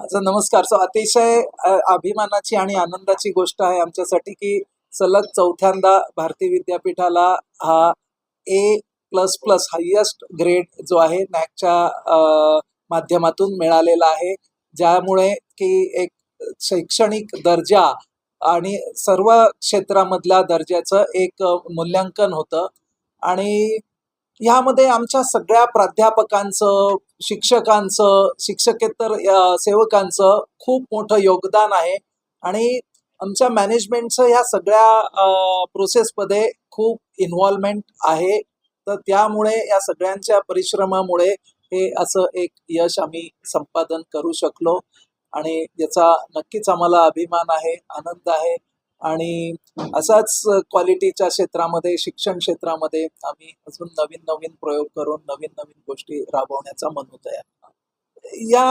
अच्छा नमस्कार. सो अतिशय अभिमानाची आणि आनंदाची गोष्ट आहे आमच्यासाठी की सलग चौथ्यांदा भारती विद्यापीठाला हा A plus plus highest grade जो आहे नॅकच्या माध्यमातून मिळालेला आहे. ज्यामुळे की एक शैक्षणिक दर्जा आणि सर्व क्षेत्रामधल्या दर्जाचं एक मूल्यांकन होतं. आणि यामध्ये आमच्या सगळ्या प्राध्यापकांचं शिक्षकांचं शिक्षकेतर सेवकांचं खूप मोठं योगदान आहे. आणि आमच्या मॅनेजमेंटचं ह्या सगळ्या प्रोसेसमध्ये खूप इन्व्हॉल्वमेंट आहे. तर त्यामुळे या सगळ्यांच्या परिश्रमामुळे हे असं एक यश आम्ही संपादन करू शकलो. आणि याचा नक्कीच आम्हाला अभिमान आहे आनंद आहे. आणि असाच क्वालिटीच्या क्षेत्रामध्ये शिक्षण क्षेत्रामध्ये आम्ही अजून नवीन नवीन प्रयोग करून नवीन नवीन गोष्टी राबवण्याचा मनोत आहे. या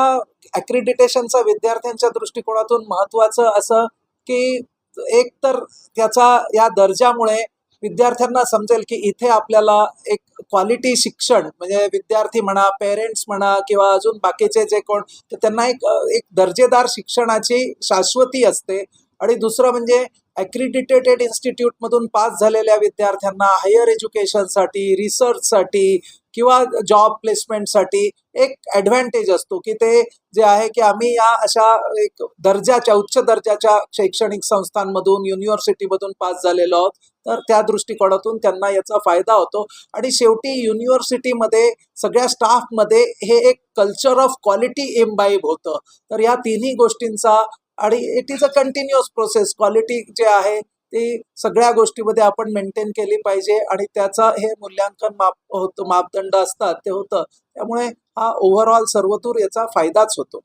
अक्रिडिटेशनचा विद्यार्थ्यांच्या दृष्टिकोनातून महत्वाचं असं की एक तर त्याचा या दर्जामुळे विद्यार्थ्यांना समजेल की इथे आपल्याला एक क्वालिटी शिक्षण म्हणजे विद्यार्थी म्हणा पेरेंट्स म्हणा किंवा अजून बाकीचे जे कोण तर त्यांना एक एक दर्जेदार शिक्षणाची शाश्वती असते. आणि दुसरं म्हणजे ॲक्रिडिटेटेड इन्स्टिट्यूटमधून पास झालेल्या विद्यार्थ्यांना हायर एज्युकेशनसाठी रिसर्चसाठी किंवा जॉब प्लेसमेंटसाठी एक ॲडव्हान्टेज असतो की ते जे आहे की आम्ही या अशा एक दर्जाच्या उच्च दर्जाच्या शैक्षणिक संस्थांमधून युनिव्हर्सिटीमधून पास झालेलो आहोत. तर त्या दृष्टिकोनातून त्यांना याचा फायदा होतो. आणि शेवटी युनिव्हर्सिटीमध्ये सगळ्या स्टाफमध्ये हे एक कल्चर ऑफ क्वालिटी इम्बाईब होतं. तर या तिन्ही गोष्टींचा आणि it is a continuous process quality जे आहे ती सगळ्या गोष्टीमध्ये आपण मेंटेन केली पाहिजे आणि त्याचं हे मूल्यांकन माप होतं मापदंड असतात ते होतं. त्यामुळे हा ओव्हरऑल सर्वतूर याचा फायदाच होतो.